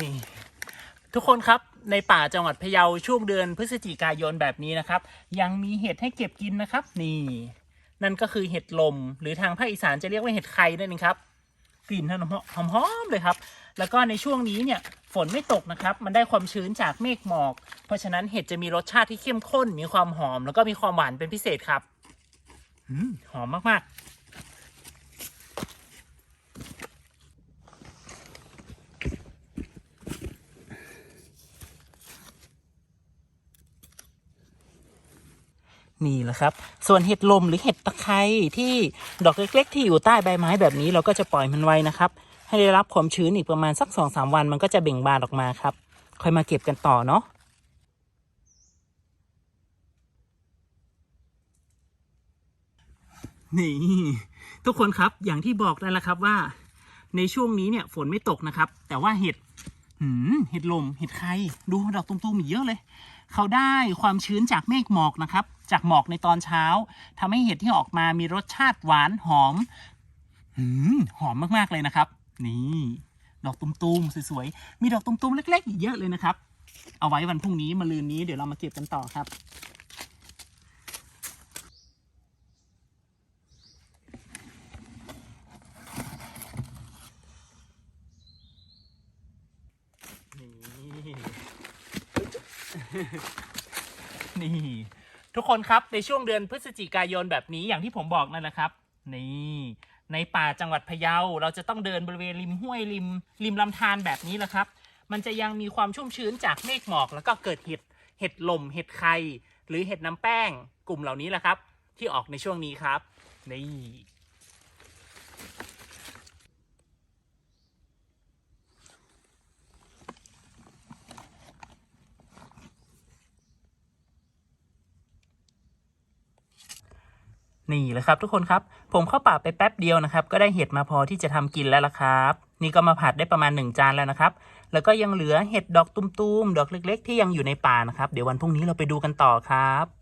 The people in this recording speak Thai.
นี่ทุกคนครับในป่าจังหวัดพะเยาช่วงเดือนพฤศจิกายนแบบนี้นะครับ ยังมีเห็ดให้เก็บกินนะครับ นี่ นั่นก็คือเห็ดลม หรือทางภาคอีสานจะเรียกว่าเห็ดไข่นั่นเองครับ กลิ่นหอมหอมๆเลยครับ แล้วก็ในช่วงนี้เนี่ยฝนไม่ตกนะครับ มันได้ความชื้นจากเมฆหมอก เพราะฉะนั้นเห็ดจะมีรสชาติที่เข้มข้น มีความหอม แล้วก็มีความหวานเป็นพิเศษครับอืมหอมมากๆ นี่แหละครับ ส่วนเห็ดลมหรือเห็ดตะไคร้ที่ดอกเล็กๆ ที่อยู่ใต้ใบไม้แบบนี้เราก็จะปล่อยมันไว้นะครับ ให้ได้รับความชื้นอีกประมาณสักสองสามวันมันก็จะเบ่งบานออกมาครับ ค่อยมาเก็บกันต่อเนาะนี่ทุกคนครับอย่างที่บอกนั่นแหละครับว่า ในช่วงนี้เนี่ยฝนไม่ตกนะครับ แต่ว่าเห็ด หืมเห็ดลมเห็ดไข่ดูดอกตุ้มๆอีกเยอะเลย เขาได้ความชื้นจากเมฆหมอกนะครับ จากหมอกในตอนเช้าทำให้เห็ดที่ออกมามีรสชาติหวานหอมหืมหอมมากๆเลยนะครับ นี่ ดอกตุ้มๆสวยๆมีดอกตุ้มๆเล็กๆอีกเยอะเลยนะครับ เอาไว้วันพรุ่งนี้มะรืนนี้เดี๋ยวเรามาเก็บกันต่อครับ นี่ ทุกคนครับในช่วงเดือนพฤศจิกายนแบบนี้อย่างที่ผมบอกนั่นแหละครับ นี่ในป่าจังหวัดพะเยาเราจะต้องเดินบริเวณริมห้วยริม ริมลำธารแบบนี้แหละครับ มันจะยังมีความชุ่มชื้นจากเมฆหมอก แล้วก็เกิดเห็ดเห็ดลมเห็ดไข่หรือเห็ดน้ำแป้งกลุ่มเหล่านี้แหละครับ ที่ออกในช่วงนี้ครับนี่ นี่แหละครับทุกคนครับ ผมเข้าป่าไปแป๊บเดียวนะครับ ก็ได้เห็ดมาพอที่จะทำกินแล้วละครับ นี่ก็มาผัดได้ประมาณหนึ่งจานแล้วนะครับ แล้วก็ยังเหลือเห็ดดอกตุ้มๆ ดอกเล็ก ๆ ที่ยังอยู่ในป่านะครับ เดี๋ยววันพรุ่งนี้เราไปดูกันต่อครับ